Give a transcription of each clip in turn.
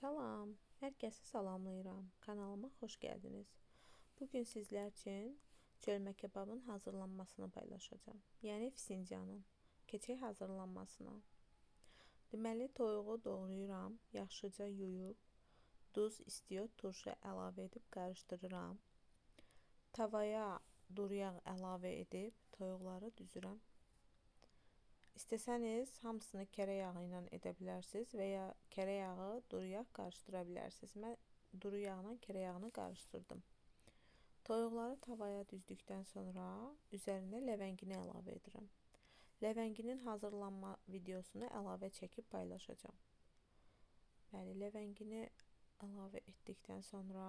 Salam, hər kəsi salamlayıram. Kanalıma xoş gəldiniz. Bu gün sizlər üçün çölmə kebabın hazırlanmasını paylaşacağam. Yəni fincanın. Keçək hazırlanmasına. Deməli, toyuğu doğrayıram, yaxşıca yuyub, duz, istiyot, turşu əlavə edib qarışdırıram. Tavaya duru yağ əlavə edib toyuqları düzürəm. İstəsəniz hamısını kərə yağı ilə edə bilərsiniz və ya kərə yağı, duru yağ qarışdıra bilərsiniz. Mən duru yağla kərə yağını qarışdırdım. Toyuqları tavaya düzdükdən sonra üzərinə ləvəngini əlavə edirəm. Ləvənginin hazırlanma videosunu əlavə çəkib paylaşacağam. Bəli, ləvəngini əlavə etdikdən sonra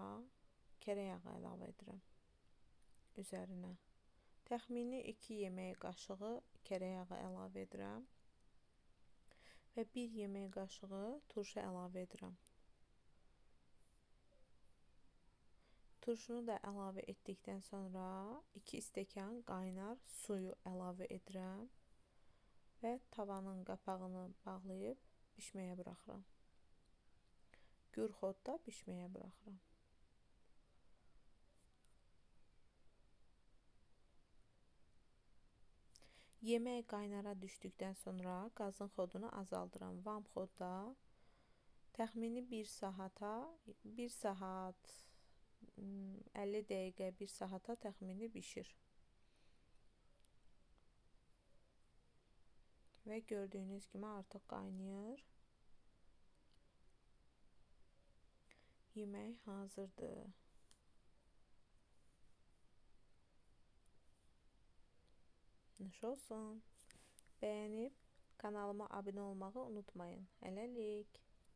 kərə yağı əlavə edirəm üzərinə. Təxmini 2 yemək qaşığı kərə yağı əlavə edirəm və 1 yemək qaşığı turşu əlavə edirəm. Turşunu da əlavə etdikdən sonra 2 stəkan qaynar suyu əlavə edirəm və tavanın qapağını bağlayıb bişməyə buraxıram. Gür xodda bişməyə buraxıram. Yemək qaynara düşdükdən sonra qazın xodunu azaldıram. Vam xodda təxmini 1 saata, 1 saat 50 dəqiqə, 1 saata təxmini bişir. Və gördüyünüz kimi artıq qaynayır. Yemək hazırdır. Nuş olsun. Bəyənib kanalıma abunə olmağı unutmayın. Hələlik.